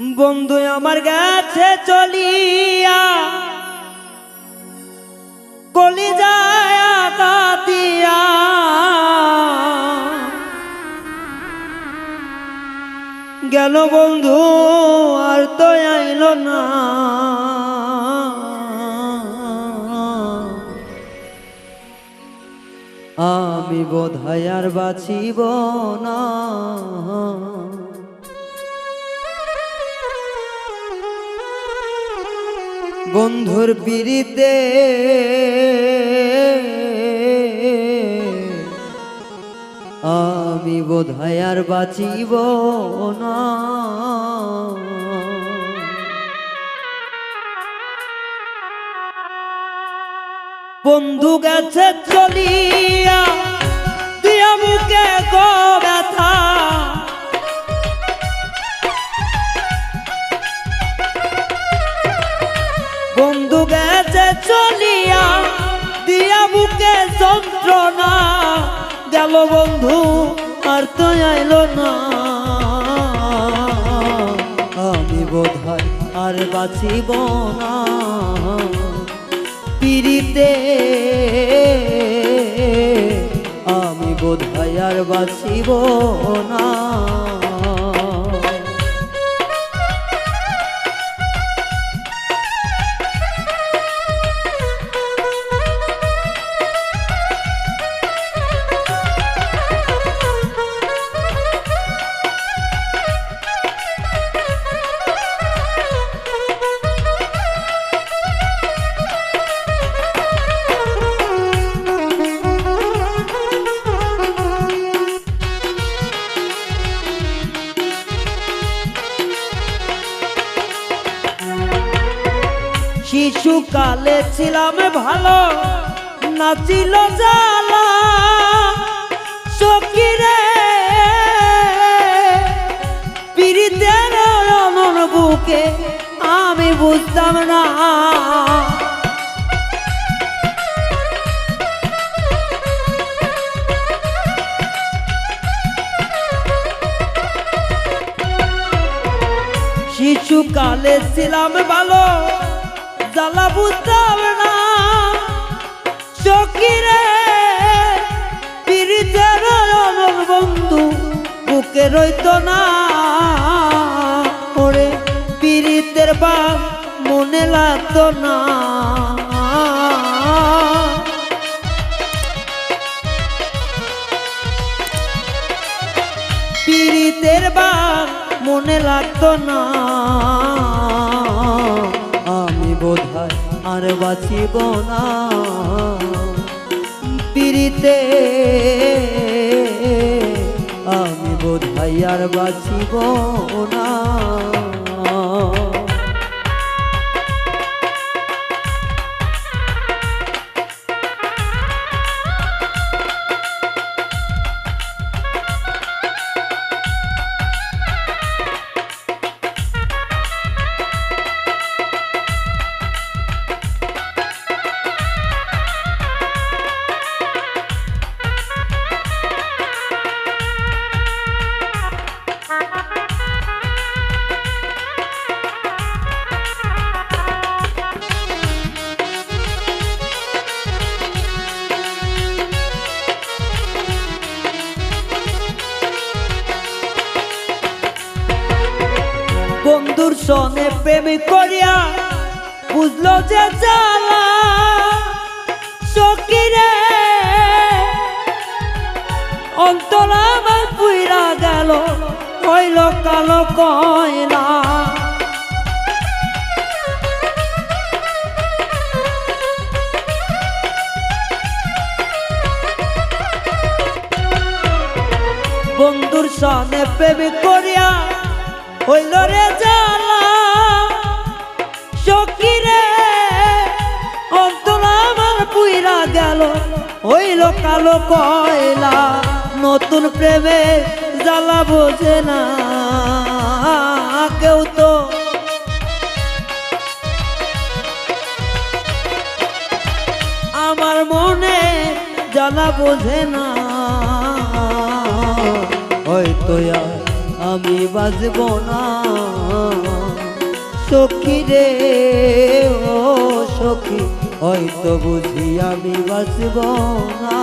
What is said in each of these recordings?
বন্ধু আমার গেছে চলিয়া কলি যায় গেল বন্ধু, আর তো আইল না। আমি বোধহয় আর বাঁচিব না। বন্ধুর পিড়িতে। আমি বোধহয় আর বাঁচিব না। বন্ধু গেছে চলিয়া যন্ত্রণা গেল বন্ধু, আর তো আইল না। আমি বোধহয় আর বাঁচিব না। পিড়িতে আমি বোধহয় আর বাঁচিব না। শিশুকালে ছিলাম ভালো নাচিল জালা বুকে আমি বুঝতাম না। শিশুকালে ছিলাম ভালো জ্বালা বুঝতাম না। চকিরে পিড়িতের অমর বন্ধু, বুকে রইত না। ওরে পিড়িতের বা মনে লাগতো না। পীড়িতের বা মনে লাগতো না। আর বাঁচিব না। পিড়িতে আমি বোধহয় আর বাঁচিব না। সনে প্রেম করিয়া বুঝলো যে জ্বালা সকিরে অন্তর আমার পুইরা গেল, হইল কালো কয়লা। বন্ধুর সনে প্রেম করিয়া রে আমার পুইরা গেল। হইল কালো কয়লা, নতুন প্রেমে জ্বালা বোঝে না কেউ তো। আমার মনে জ্বালা বোঝে না। হয়তো বাজব না। সখী রে ও সখী হয়তো বুঝি আমি বাজব না।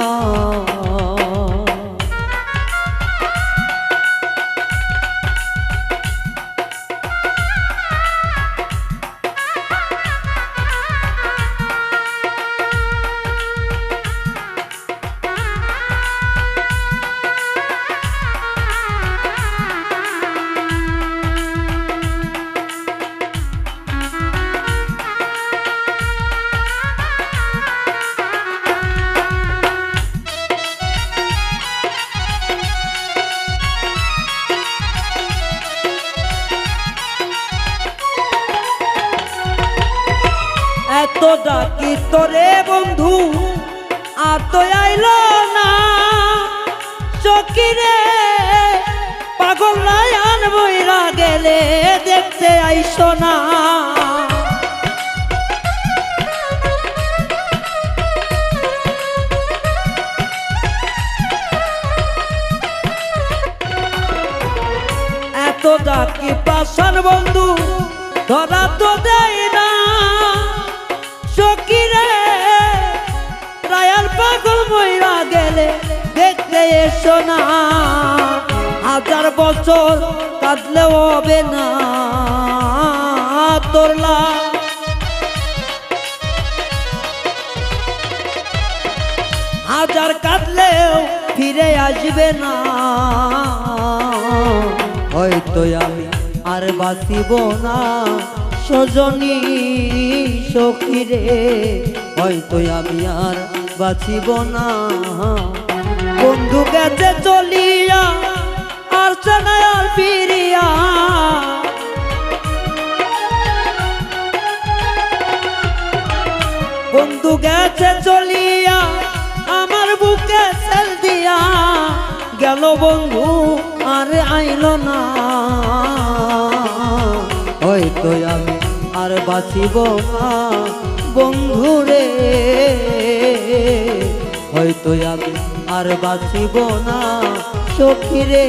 এত ডাকি তোরে বন্ধু আর তো আইলো না। চকিরে পাগল লায়ান বইরা গেলে দেখতে আইসো না। এত ডাকি পাশান বন্ধু, ধরা তো দেয় না। সকিরে রায়াল পাগল মইরা গেলে দেখতে এসো না। হাজার বছর কাঁদলেও হবে না। তোরলা হাজার কাঁদলেও ফিরে আসবে না। হয়তো আমি আর বাঁচিব না। সজনী সখীরে হয়তো আমি আর বাঁচিব না। বন্ধু গেছে চলিয়া, আর চেনায় আর ফিরিয়া। বন্ধু গেছে চলিয়া, আমার বুকে সেল দিয়া। গেল বন্ধু, আর আইল না। আমি আর বাঁচিব না বন্ধু রে। হয়তো আমি আর বাঁচিব না সখী রে।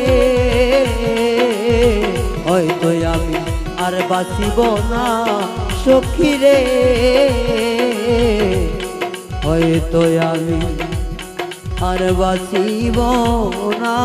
হয়তো আমি আর বাঁচিব না সখী রে। হয়তো আমি আর বাঁচিব না।